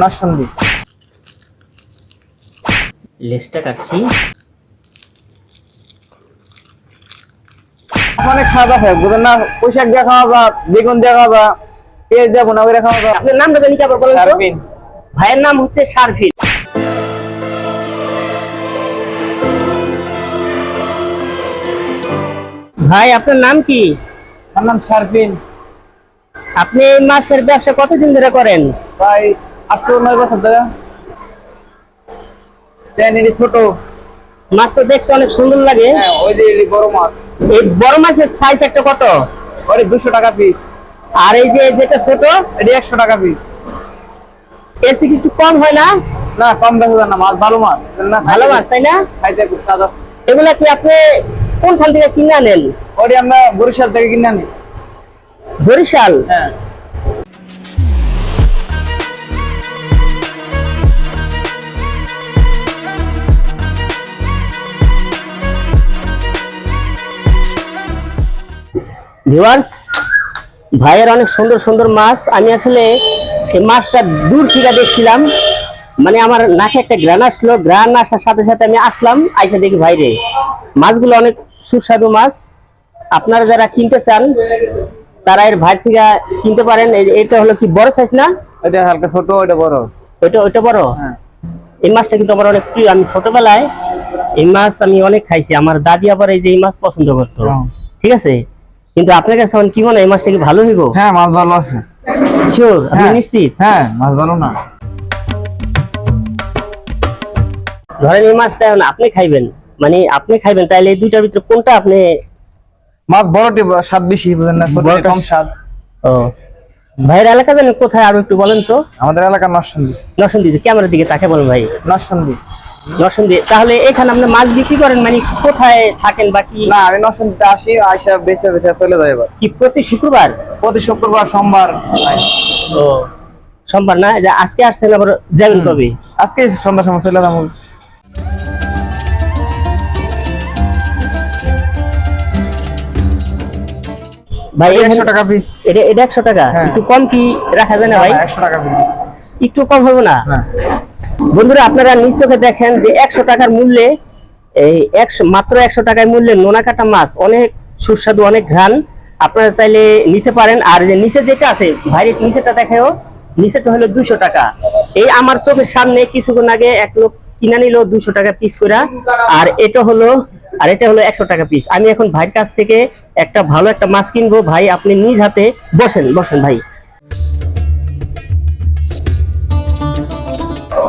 নরসন্দী লেসটা কাটছি। অনেক স্বাদ আছে বুঝলেন না পোশাক দিয়ে খাওয়া বা বেগুন দিয়ে খাওয়া বা পেঁয়াজ দিয়ে বোনা করে খাওয়া বা আপনার নামটা জানি কি আবার বলেন ভাইয়ের নাম হচ্ছে ভাই আপনার নাম কি? আমার নাম সার্ফিন। আপনি মাছের ব্যবসা কতদিন ধরে করেন? প্রায় আট থেকে নয় বছর ধরে। ছোট। মাছ দেখতে অনেক সুন্দর লাগে। হ্যাঁ ওই যে বড় মাছ। এই বড় মাছের সাইজ একটা কত? ওরে দুশো টাকা পিস আর এই যে যেটা ছোট এটি একশো টাকা পিস এসে কিছু কম হয় না? না কম বেশি না মাছ ভালো মাছ না? ভালো মাছ তাই না? খাইতে এগুলা কি আপনি কোনখান থেকে কিনে আনেন? ওটি আমরা বরিশাল থেকে কিনে আনি। বরিশাল? হ্যাঁ। ভিউয়ার্স ভাইয়ের অনেক সুন্দর সুন্দর মাছ। আমি আসলে এই মাছটা দূর থেকে দেখছিলাম। মানে আমার নাকে একটা গ্রান আসলো। গ্রান আসার সাথে সাথে আমি আসলাম আইসা দেখি ভাইরে মাছগুলো অনেক সুস্বাদু মাছ। আপনারা যারা কিনতে চান তারা এর ভাই থেকে কিনতে পারেন। এটা হলো কি বড় সাইজ না? ওইটা হালকা ছোট ওইটা বড়। ওইটা ওইটা বড়? হ্যাঁ। এই মাছটা কিন্তু আমার অনেক প্রিয়। আমি ছোটবেলায় এই মাছ আমি অনেক খাইছি। আমার দাদি আবার এই যে এই মাছ পছন্দ করতো। হ্যাঁ। ঠিক আছে? কিন্তু আপনার কাছে এখন কি মনে হয় এই মাছটা কি ভালো হইব? হ্যাঁ মাছ ভালো আছে। শিওর আপনি হ্যাঁ। নিশ্চিত? হ্যাঁ মাছ ভালো না। ধরেন এই মাছটা এখন আপনি খাইবেন মানে আপনি খাইবেন তাহলে এই দুইটার ভিতরে কোনটা আপনি মাছ বড়টি স্বাদ বেশি বুঝলেন না ছোট কম স্বাদ। ও। ভাইয়ের এলাকা জানেন কোথায় আরও একটু বলেন তো। আমাদের এলাকার নরসন্দী নরসিংদী ক্যামেরার দিকে তাকে বলেন ভাই। নরসন্দী নরসিংদী। তাহলে এখানে আপনি মাছ বিক্রি করেন মানে কোথায় থাকেন বা কি? না আমি নরসন্দীতে আসি আইসা বেঁচে বেঁচে চলে যাই এবার। কি প্রতি শুক্রবার? প্রতি শুক্রবার সোমবার। ও সোমবার না? যে আজকে আসছেন আবার যাবেন কবে? আজকে সন্ধ্যার সময় চলে যাব। ভাই একশো এখানে- টাকা পিস এটা এটা একশো টাকা? হ্যাঁ। একটু কম কি রাখা যায় না ভাই? একশো টাকা পিস একটু কম হবে না। হ্যাঁ। বন্ধুরা আপনারা নিজ চোখে দেখেন যে একশো টাকার মূল্যে এই একশো মাত্র একশো টাকার মূল্যে নোনা কাটা মাছ অনেক সুস্বাদু অনেক ঘ্রাণ। আপনারা চাইলে নিতে পারেন। আর যে নিচে যেটা আছে ভাইরের নিচেটা দেখেও নিচেটা হলো দুইশো টাকা। এই আমার চোখের সামনে কিছুক্ষণ আগে এক লোক কিনা নিল দুইশো টাকা পিস করে আর এটা হলো আর এটা হলো একশো টাকা পিস আমি এখন ভাইয়ের কাছ থেকে একটা ভালো একটা মাছ কিনবো। ভাই আপনি নিজ হাতে বসেন বসেন ভাই।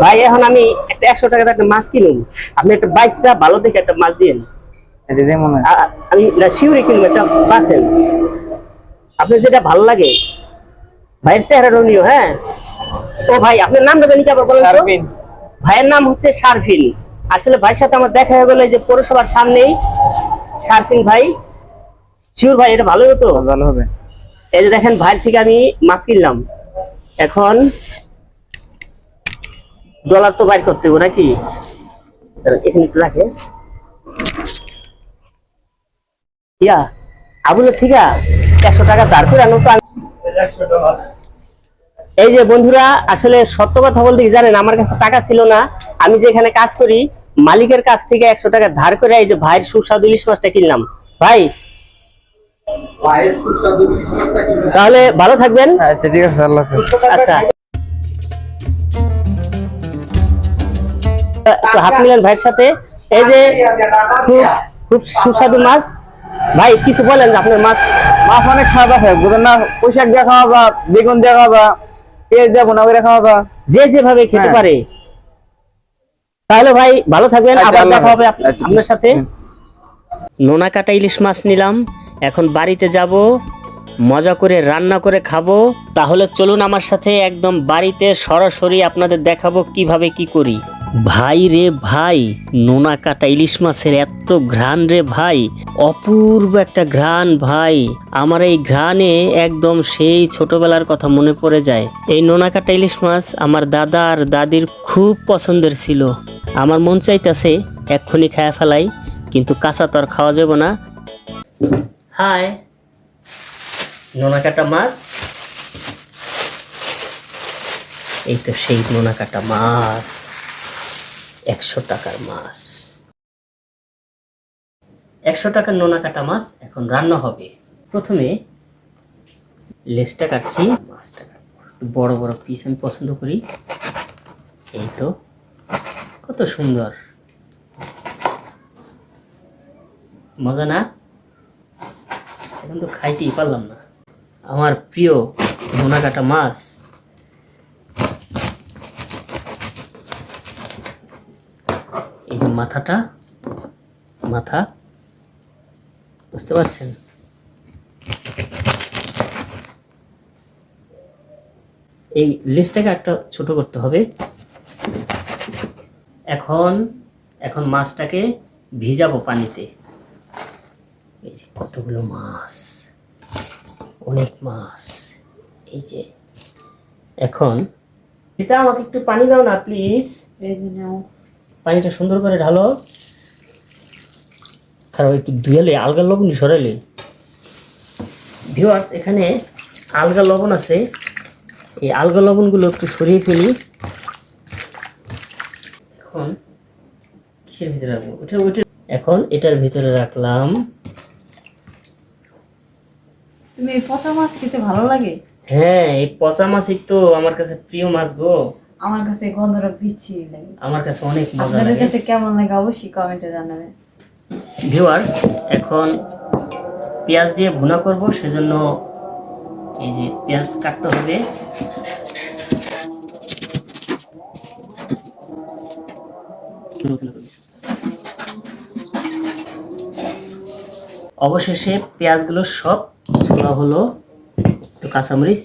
ভাই এখন আমি একটা একশো টাকার একটা মাছ কিনুন আপনি একটা বাইশা ভালো দেখে একটা মাছ দিন এই যে যেমন আমি না শিউরি কিনবো একটা বাসেন আপনার যেটা ভালো লাগে ভাইয়ের চেহারা রনিও হ্যাঁ? ও ভাই আপনার নামটা জানি কি আবার বলেন? ভাইয়ের নাম হচ্ছে শারফিন। আসলে ভাইয়ের সাথে আমার দেখা হয়ে গেলো যে পৌরসভার সামনেই। শারফিন ভাই শিউর ভাই এটা ভালো হতো? ভালো হবে। এই যে দেখেন ভাইয়ের থেকে আমি মাছ কিনলাম। এখন ডলার তো বাইর করতে হবে নাকি? এখানে একটু রাখে। ইয়া আবুল ঠিক একশো টাকা করে আনো তো এই যে বন্ধুরা আসলে সত্য কথা বলতে কি জানেন আমার কাছে টাকা ছিল না। আমি যে এখানে কাজ করি মালিকের কাছ থেকে একশো টাকা ধার করে এই যে ভাইয়ের সুস্বাদু ইলিশ মাছটা কিনলাম। ভাই তাহলে ভালো থাকবেন। ঠিক আছে আল্লাহ আচ্ছা। একটু হাত মিলান ভাইয়ের সাথে এই যে খুব খুব সুস্বাদু মাছ। ভাই কিছু বলেন আপনার মাছ। মাছ অনেক স্বাদ আছে। বুঝলেন না? পোশাক দিয়ে খাওয়া বা বেগুন দিয়ে খাওয়া বা পেঁয়াজ দিয়ে বোনা করে খাওয়া বা যে যেভাবে খেতে হ্যাঁ। পারে। তাহলে ভাই ভালো থাকবেন। আচ্ছা, আবার দেখা হবে আচ্ছা, আপনার সাথে। নোনা কাটা ইলিশ মাছ নিলাম। এখন বাড়িতে যাব। মজা করে রান্না করে খাব। তাহলে চলুন আমার সাথে একদম বাড়িতে সরাসরি আপনাদের দেখাবো কীভাবে কি করি। ভাই রে ভাই নোনা কাটা ইলিশ মাছের এত ঘ্রাণ রে ভাই, অপূর্ব একটা ঘ্রাণ ভাই। আমার এই ঘ্রাণে একদম সেই ছোটবেলার কথা মনে পড়ে যায়। এই নোনা কাটা ইলিশ মাছ আমার দাদা আর দাদির খুব পছন্দের ছিল। আমার মন চাইতেছে এক্ষুনি খায়া ফেলাই, কিন্তু কাঁচা তো আর খাওয়া যাবে না। হাই নোনা কাটা মাছ? এই তো সেই নোনা কাটা মাছ। একশো টাকার মাছ। একশো টাকার নোনা কাটা মাছ এখন রান্না হবে। প্রথমে লেজটা কাটছি। মাছটা বড় বড় পিস আমি পছন্দ করি। এই তো। কত সুন্দর। মজা না? এখন তো খাইতেই পারলাম না। আমার প্রিয় নোনা কাটা মাছ এই যে মাথাটা, মাথা, বুঝতে পারছেন? এই লেজটাকে একটা ছোট করতে হবে। এখন এখন মাছটাকে ভিজাবো পানিতে। এই যে কতগুলো মাছ? অনেক মাছ। এই যে, এখন এটা আমাকে একটু পানি দাও না, প্লিজ। এই যে নাও। পানিটা সুন্দর করে ঢালো। খারাপ একটু ধুয়ালে আলগা লবণ সরাইলে। ভিউয়ার্স এখানে আলগা লবণ আছে। এই আলগা লবণগুলো একটু সরিয়ে ফেলি। এখন কিসের ভিতরে রাখব? ওটা ওটা এখন এটার ভিতরে রাখলাম। তুমি এই পচা মাছ খেতে ভালো লাগে? হ্যাঁ এই পচা মাছই তো আমার কাছে প্রিয় মাছ গো। আমার কাছে গন্ধটা বিচ্ছিরি লাগে। আমার কাছে অনেক মজা লাগে। আপনাদের কাছে কেমন লাগে অবশ্যই কমেন্টে জানাবেন। ভিউয়ার্স এখন পেঁয়াজ দিয়ে ভুনা করব সেজন্য এই যে পেঁয়াজ কাটতে হবে। অবশেষে পেঁয়াজগুলো সব ছোলা হলো তো কাঁচামরিচ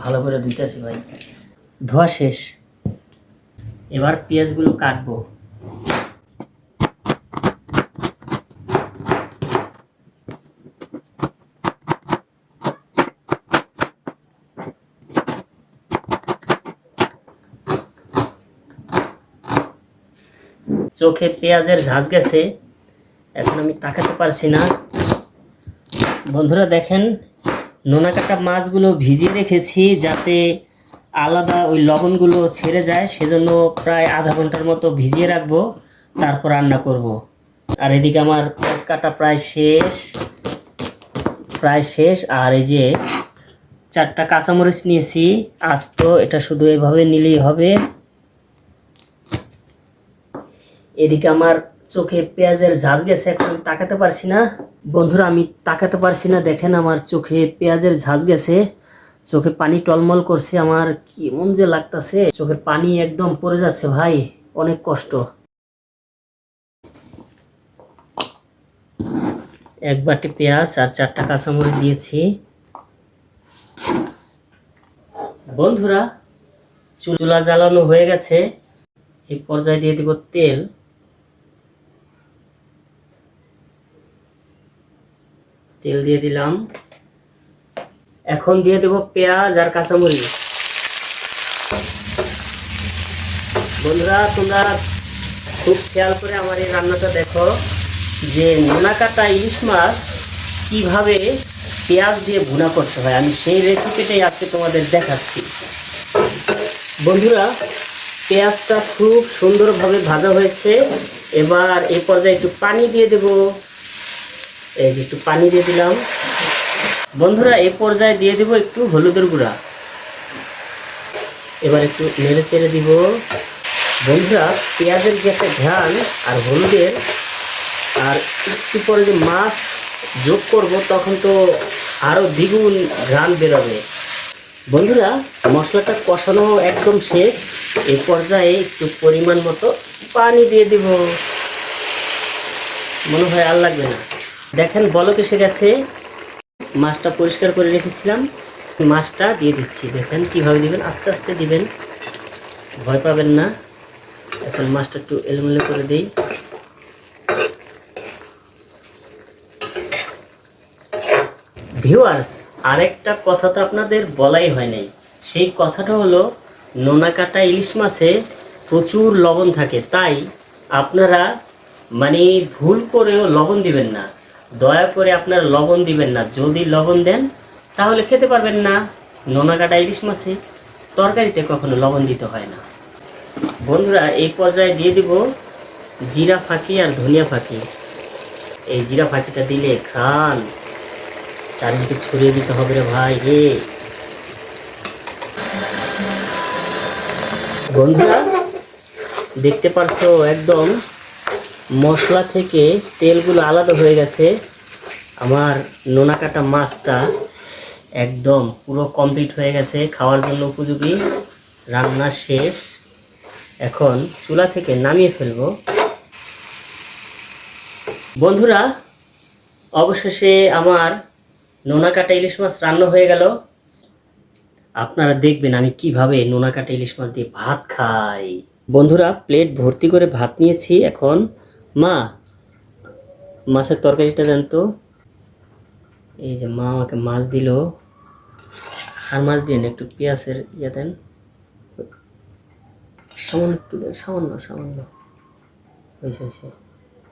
ভালো করে দিতেছি ভাই। ধোয়া শেষ। এবার পেঁয়াজগুলো কাটবো। চোখে পেঁয়াজের ঝাঁজ গেছে, এখন আমি তাকাতে পারছি না। বন্ধুরা দেখেন নোনা কাটা মাছগুলো ভিজিয়ে রেখেছি যাতে আলাদা ওই লবণগুলো ছেড়ে যায়, সেজন্য প্রায় আধা ঘণ্টার মতো ভিজিয়ে রাখব, তারপর রান্না করব। আর এদিকে আমার পেঁয়াজ কাটা প্রায় শেষ প্রায় শেষ আর এই যে চারটা কাঁচামরিচ নিয়েছি আস্ত এটা শুধু এভাবে নিলেই হবে এদিকে আমার চোখে পেঁয়াজের ঝাঁজ গেছে, এখন তাকাতে পারছি না। বন্ধুরা, আমি তাকাতে পারছি না, দেখেন আমার চোখে পেঁয়াজের ঝাঁজ গেছে। চোখে পানি টলমল করছে আমার, কেমন যে লাগতাছে। চোখের পানি একদম পড়ে যাচ্ছে ভাই, অনেক কষ্ট। এক বাটি পেঁয়াজ আর চারটা কাঁচামরিচ দিয়েছি। বন্ধুরা, চুলা জ্বালানো হয়ে গেছে। এই পর্যায়ে দিয়ে দিব তেল। তেল দিয়ে দিলাম। এখন দিয়ে দেব পেঁয়াজ আর কাঁচামরিচ। বন্ধুরা, তোমরা খুব খেয়াল করে আমার এই রান্নাটা দেখো যে নোনা কাটা ইলিশ মাছ কীভাবে পেঁয়াজ দিয়ে ভুনা করতে হয়। আমি সেই রেসিপিটাই আজকে তোমাদের দেখাচ্ছি। বন্ধুরা, পেঁয়াজটা খুব সুন্দরভাবে ভাজা হয়েছে। এবার এই পর্যায়ে একটু পানি দিয়ে দেব। এই যে একটু পানি দিয়ে দিলাম। বন্ধুরা এই পর্যায়ে দিয়ে দিব একটু হলুদের গুঁড়া। এবার একটু নেড়ে চেড়ে দিব। বন্ধুরা, পেঁয়াজের যে একটা ঘ্রাণ আর হলুদের, আর একটু পরে যে মাছ যোগ করব, তখন তো আরও দ্বিগুণ ঘ্রাণ বেরোবে। বন্ধুরা, মশলাটা কষানো একদম শেষ। এই পর্যায়ে একটু পরিমাণ মতো পানি দিয়ে দিব। মনে হয় আর লাগবে না। দেখেন, বলক এসে গেছে। মাছটা পরিষ্কার করে রেখেছিলাম। মাছটা দিয়ে দিচ্ছি। দেখেন, কীভাবে দিবেন? আস্তে আস্তে দিবেন। ভয় পাবেন না। এখন মাছটা একটু এলোমেলো করে দিই। ভিউয়ার্স আরেকটা কথা তো আপনাদের বলাই হয় নাই। সেই কথাটা হলো নোনা কাটা ইলিশ মাছে প্রচুর লবণ থাকে। তাই আপনারা মানে ভুল করেও লবণ দিবেন না। দয়া করে আপনারা লবণ দিবেন না। যদি লবণ দেন, তাহলে খেতে পারবেন না। নোনা কাটা ইলিশ মাছে, তরকারিতে কখনো লবণ দিতে হয় না। বন্ধুরা, এই পর্যায়ে দিয়ে দিব জিরা ফাঁকি আর ধনিয়া ফাঁকি। এই জিরা ফাঁকিটা দিলে খান চারিদিকে ছড়িয়ে দিতে হবে রে ভাই রে। বন্ধুরা, দেখতে পারছ একদম মশলা থেকে তেলগুলো আলাদা হয়ে গেছে। আমার নোনা কাটা মাছটা একদম পুরো কমপ্লিট হয়ে গেছে, খাওয়ার জন্য উপযোগী। রান্না শেষ। এখন চুলা থেকে নামিয়ে ফেলব। বন্ধুরা, অবশেষে আমার নোনা কাটা ইলিশ মাছ রান্না হয়ে গেল। আপনারা দেখবেন আমি কীভাবে নোনা কাটা ইলিশ মাছ দিয়ে ভাত খাই। বন্ধুরা, প্লেট ভর্তি করে ভাত নিয়েছি। এখন মা, মাছের তরকারিটা দেন তো। এই যে মা আমাকে মাছ দিল। আর মাছ দিন একটু পেঁয়াজের ইয়ে দেন। সামান্য একটু দেন, সামান্য সামান্য। হয়েছে হয়েছে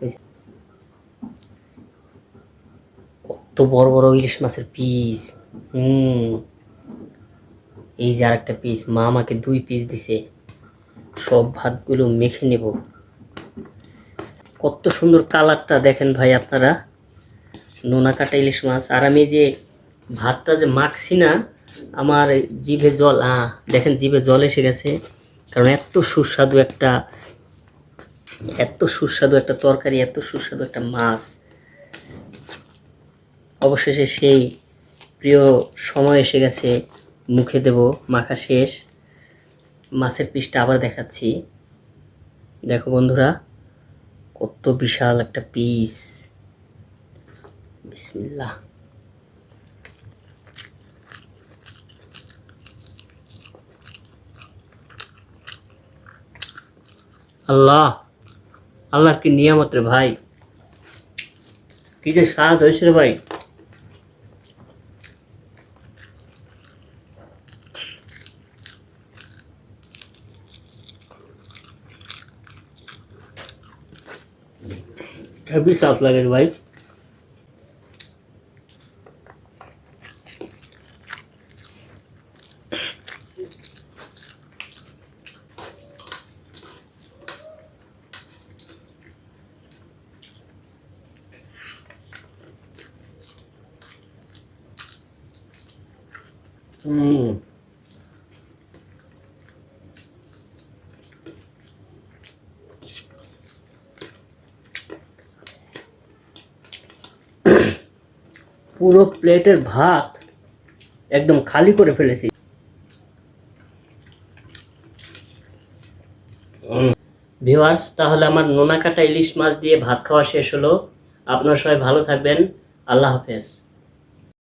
হয়েছে। কত বড় বড় ইলিশ মাছের পিস হুম। এই যে আরেকটা পিস মা আমাকে দুই পিস দিছে। সব ভাতগুলো মেখে নেব। কত সুন্দর কালারটা দেখেন ভাই আপনারা। নোনা কাটা ইলিশ মাছ। আর আমি যে ভাতটা যে মাখছি না, আমার জিভে জল আহ দেখেন জিভে জল এসে গেছে। কারণ এত সুস্বাদু একটা, এত সুস্বাদু একটা তরকারি, এত সুস্বাদু একটা মাছ। অবশেষে সেই প্রিয় সময় এসে গেছে, মুখে দেব, মাখা শেষ। মাছের পিসটা আবার দেখাচ্ছি। দেখো বন্ধুরা কত বিশাল একটা পিস বিসমিল্লাহ। আল্লাহ, আল্লাহর কি নিয়ামত রে ভাই? কি যে স্বাদ হয়েছে রে ভাই। হেভি স্বাদ লাগে রে ভাই হুম পুরো প্লেটের ভাত একদম খালি করে ফেলেছি। ভিওয়ার্স তাহলে আমার নোনা কাটা ইলিশ মাছ দিয়ে ভাত খাওয়া শেষ হলো। আপনারা সবাই ভালো থাকবেন। আল্লাহ হাফেজ।